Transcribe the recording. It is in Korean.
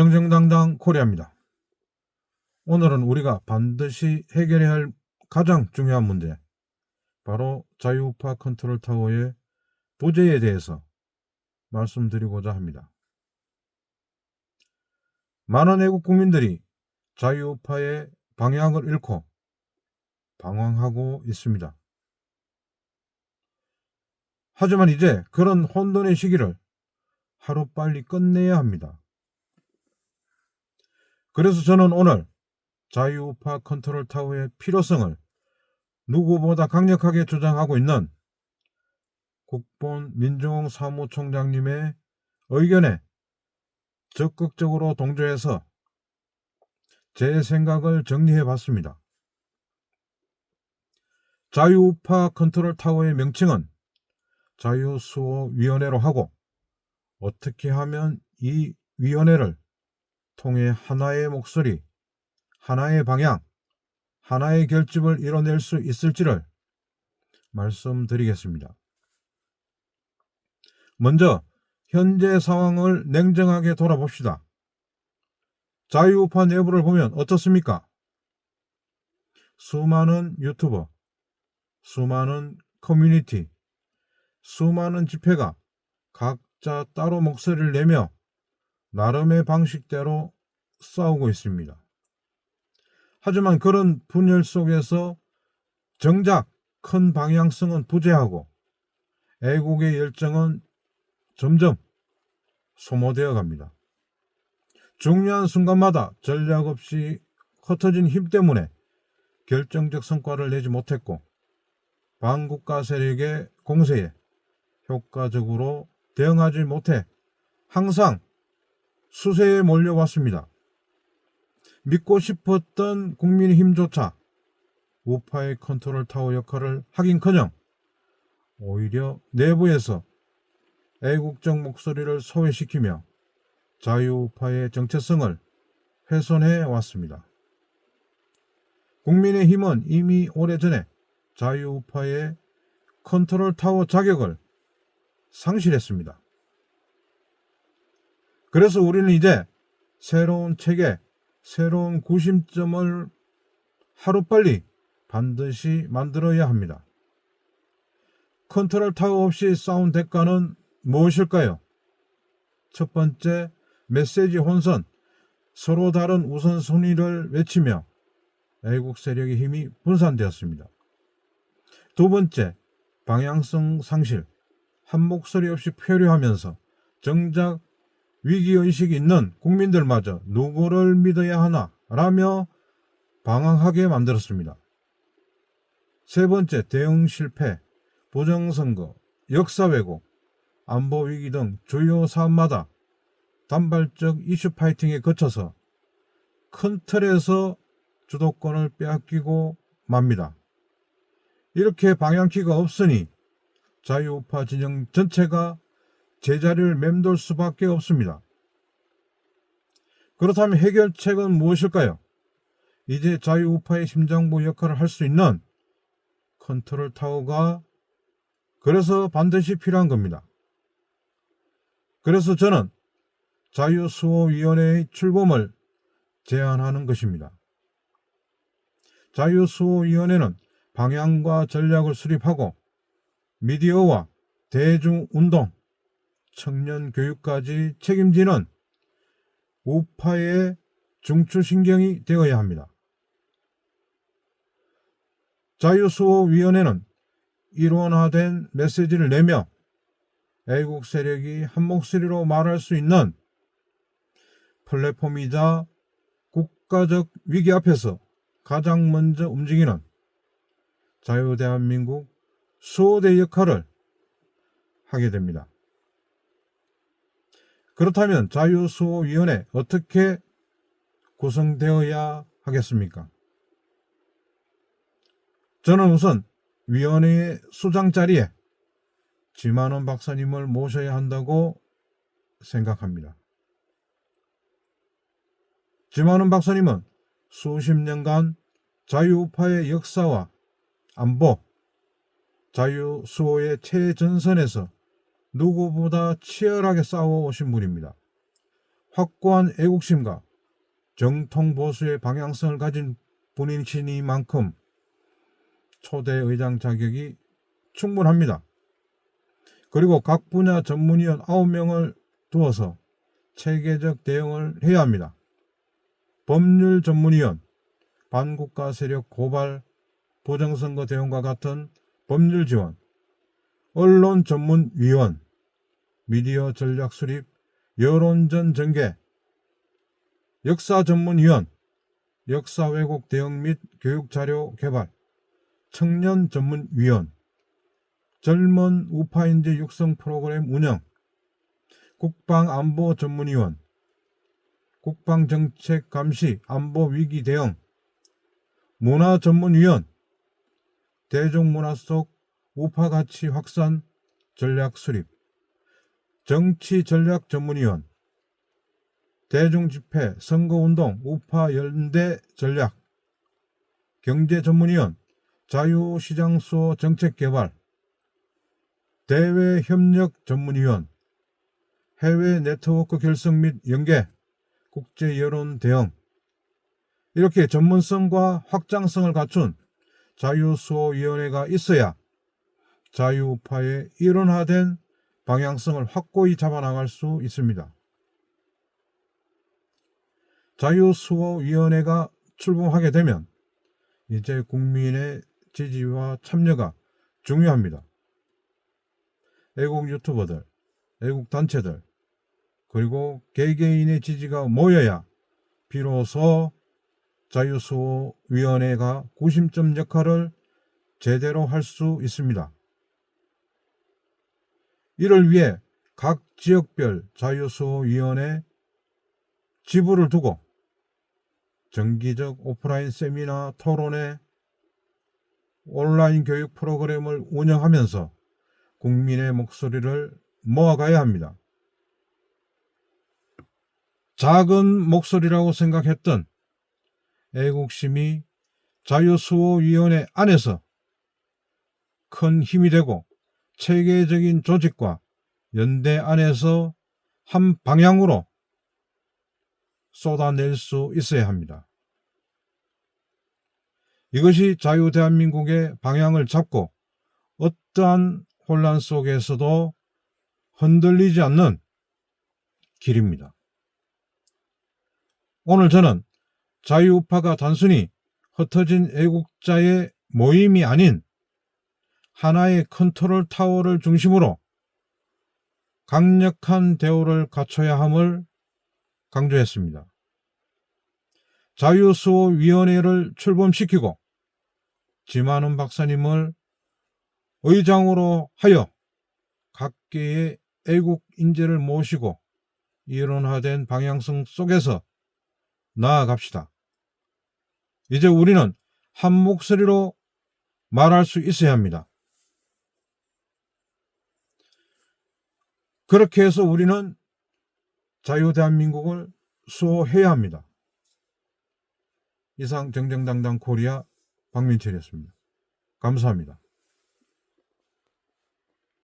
정정당당 코리아입니다. 오늘은 우리가 반드시 해결해야 할 가장 중요한 문제, 바로 자유우파 컨트롤 타워의 부재에 대해서 말씀드리고자 합니다. 많은 애국 국민들이 자유우파의 방향을 잃고 방황하고 있습니다. 하지만 이제 그런 혼돈의 시기를 하루빨리 끝내야 합니다. 그래서 저는 오늘 자유우파 컨트롤 타워의 필요성을 누구보다 강력하게 주장하고 있는 국본 민종홍 사무총장님의 의견에 적극적으로 동조해서 제 생각을 정리해 봤습니다. 자유우파 컨트롤 타워의 명칭은 자유수호위원회로 하고 어떻게 하면 이 위원회를 통해 하나의 목소리, 하나의 방향, 하나의 결집을 이뤄낼 수 있을지를 말씀드리겠습니다. 먼저 현재 상황을 냉정하게 돌아봅시다. 자유우파 내부를 보면 어떻습니까? 수많은 유튜버, 수많은 커뮤니티, 수많은 집회가 각자 따로 목소리를 내며 나름의 방식대로 싸우고 있습니다. 하지만 그런 분열 속에서 정작 큰 방향성은 부재하고 애국의 열정은 점점 소모되어 갑니다. 중요한 순간마다 전략 없이 흩어진 힘 때문에 결정적 성과를 내지 못했고 반국가 세력의 공세에 효과적으로 대응하지 못해 항상 수세에 몰려왔습니다. 믿고 싶었던 국민의힘조차 우파의 컨트롤 타워 역할을 하긴커녕 오히려 내부에서 애국적 목소리를 소외시키며 자유우파의 정체성을 훼손해 왔습니다. 국민의힘은 이미 오래전에 자유우파의 컨트롤 타워 자격을 상실했습니다. 그래서 우리는 이제 새로운 체계, 새로운 구심점을 하루빨리 반드시 만들어야 합니다. 컨트롤 타워 없이 싸운 대가는 무엇일까요? 첫 번째, 메시지 혼선, 서로 다른 우선순위를 외치며 애국 세력의 힘이 분산되었습니다. 두 번째, 방향성 상실, 한 목소리 없이 표류하면서 정작 위기의식이 있는 국민들마저 누구를 믿어야 하나 라며 방황하게 만들었습니다. 세 번째, 대응 실패, 부정선거, 역사 왜곡, 안보 위기 등 주요 사업마다 단발적 이슈 파이팅에 거쳐서 큰 틀에서 주도권을 빼앗기고 맙니다. 이렇게 방향키가 없으니 자유우파 진영 전체가 제자리를 맴돌 수밖에 없습니다. 그렇다면 해결책은 무엇일까요? 이제 자유우파의 심장부 역할을 할 수 있는 컨트롤 타워가 그래서 반드시 필요한 겁니다. 그래서 저는 자유수호위원회의 출범을 제안하는 것입니다. 자유수호위원회는 방향과 전략을 수립하고 미디어와 대중운동, 청년 교육까지 책임지는 우파의 중추신경이 되어야 합니다. 자유수호위원회는 일원화된 메시지를 내며 애국 세력이 한 목소리로 말할 수 있는 플랫폼이자 국가적 위기 앞에서 가장 먼저 움직이는 자유대한민국 수호대 역할을 하게 됩니다. 그렇다면 자유수호위원회 어떻게 구성되어야 하겠습니까? 저는 우선 위원회의 수장 자리에 지만원 박사님을 모셔야 한다고 생각합니다. 지만원 박사님은 수십 년간 자유우파의 역사와 안보, 자유수호의 최전선에서 누구보다 치열하게 싸워오신 분입니다. 확고한 애국심과 정통 보수의 방향성을 가진 분이시니만큼 초대 의장 자격이 충분합니다. 그리고 각 분야 전문위원 9명을 두어서 체계적 대응을 해야 합니다. 법률 전문위원, 반국가 세력 고발, 부정선거 대응과 같은 법률 지원, 언론 전문위원, 미디어 전략 수립, 여론전 전개, 역사 전문위원, 역사 왜곡 대응 및 교육 자료 개발, 청년 전문위원, 젊은 우파인재 육성 프로그램 운영, 국방안보 전문위원, 국방정책 감시 안보 위기 대응, 문화 전문위원, 대중문화 속 우파 가치 확산 전략 수립, 정치 전략 전문위원, 대중 집회 선거 운동 우파 연대 전략, 경제 전문위원, 자유시장 수호 정책 개발, 대외 협력 전문위원, 해외 네트워크 결성 및 연계, 국제 여론 대응, 이렇게 전문성과 확장성을 갖춘 자유수호위원회가 있어야 자유우파의 일원화된 방향성을 확고히 잡아나갈 수 있습니다. 자유수호위원회가 출범하게 되면 이제 국민의 지지와 참여가 중요합니다. 애국 유튜버들, 애국 단체들, 그리고 개개인의 지지가 모여야 비로소 자유수호위원회가 구심점 역할을 제대로 할 수 있습니다. 이를 위해 각 지역별 자유수호위원회 지부를 두고 정기적 오프라인 세미나 토론회 온라인 교육 프로그램을 운영하면서 국민의 목소리를 모아가야 합니다. 작은 목소리라고 생각했던 애국심이 자유수호위원회 안에서 큰 힘이 되고 체계적인 조직과 연대 안에서 한 방향으로 쏟아낼 수 있어야 합니다. 이것이 자유 대한민국의 방향을 잡고 어떠한 혼란 속에서도 흔들리지 않는 길입니다. 오늘 저는 자유우파가 단순히 흩어진 애국자의 모임이 아닌 하나의 컨트롤 타워를 중심으로 강력한 대우를 갖춰야 함을 강조했습니다. 자유수호위원회를 출범시키고 지만은 박사님을 의장으로 하여 각계의 애국 인재를 모시고 이론화된 방향성 속에서 나아갑시다. 이제 우리는 한 목소리로 말할 수 있어야 합니다. 그렇게 해서 우리는 자유대한민국을 수호해야 합니다. 이상 정정당당 코리아 박민철이었습니다. 감사합니다.